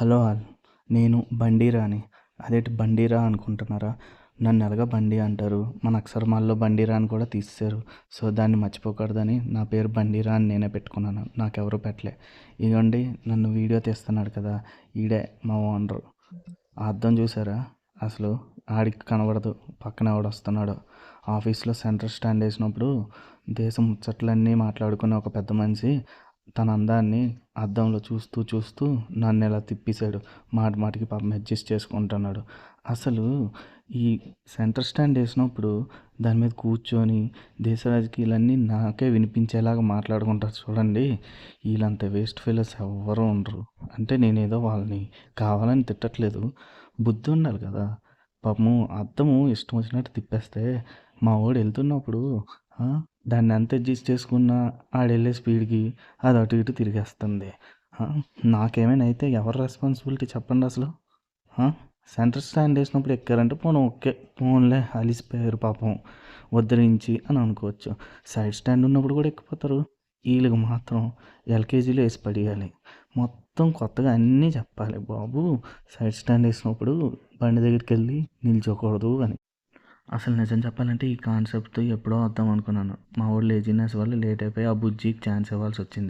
Hello all నేను బండిరాని అదేంటి బండిరా అనుకుంటున్నారా? నన్ను ఎలాగ బండి అంటారు? మన అక్షరమాల్లో బండిరా అని కూడా తీసేశారు. సో దాన్ని మర్చిపోకూడదని నా పేరు బండిరా అని నేనే పెట్టుకున్నాను. నాకెవరు పెట్టలే. ఇదిగోండి నన్ను వీడియో తీస్తున్నాడు కదా ఈడే మా ఓనరు. అర్థం చూసారా? అసలు ఆడికి కనబడదు పక్కన ఎవడు ఆఫీస్లో సెంటర్ స్టాండ్ వేసినప్పుడు దేశం ముచ్చట్లన్నీ మాట్లాడుకునే ఒక పెద్ద మనిషి తన అందాన్ని అద్దంలో చూస్తూ చూస్తూ నన్ను ఎలా తిప్పేశాడు మాట మాటికి పాపం అడ్జస్ట్ చేసుకుంటున్నాడు. అసలు ఈ సెంటర్ స్టాండ్ వేసినప్పుడు దాని మీద కూర్చొని దేశ రాజకీయాలన్నీ నాకే వినిపించేలాగా మాట్లాడుకుంటారు చూడండి. వీళ్ళంత వేస్ట్ ఫీలర్స్ ఎవ్వరూ ఉండరు. అంటే నేనేదో వాళ్ళని కావాలని తిట్టట్లేదు. బుద్ధి ఉండాలి కదా. పాపము అద్దము ఇష్టం వచ్చినట్టు తిప్పేస్తే మా వాడు వెళ్తున్నప్పుడు దాన్ని ఎంత అడ్జస్ట్ చేసుకున్నా ఆడెళ్ళే స్పీడ్కి అది అటు ఇటు తిరిగేస్తుంది. నాకేమైనా అయితే ఎవరు రెస్పాన్సిబిలిటీ చెప్పండి అసలు? సెంటర్ స్టాండ్ వేసినప్పుడు ఎక్కారంటే పోను ఓకే పోన్లే అలిసిపోయారు పాపం. వద్దరించి అని అనుకోవచ్చు. సైడ్ స్టాండ్ ఉన్నప్పుడు కూడా ఎక్కిపోతారు. వీళ్ళకి మాత్రం ఎల్కేజీలో వేసి పడేయాలి. మొత్తం కొత్తగా అన్నీ చెప్పాలి. బాబు సైడ్ స్టాండ్ వేసినప్పుడు బండి దగ్గరికి వెళ్ళి నిల్చోకూడదు అని. అసలు నిజం చెప్పాలంటే ఈ కాన్సెప్ట్ ఎప్పుడో వద్దాం అనుకున్నాను. మా ఊళ్ళో లేజినెస్ వల్ల లేట్ అయిపోయి ఆ బుజ్జికి ఛాన్స్ ఇవ్వాల్సి వచ్చింది.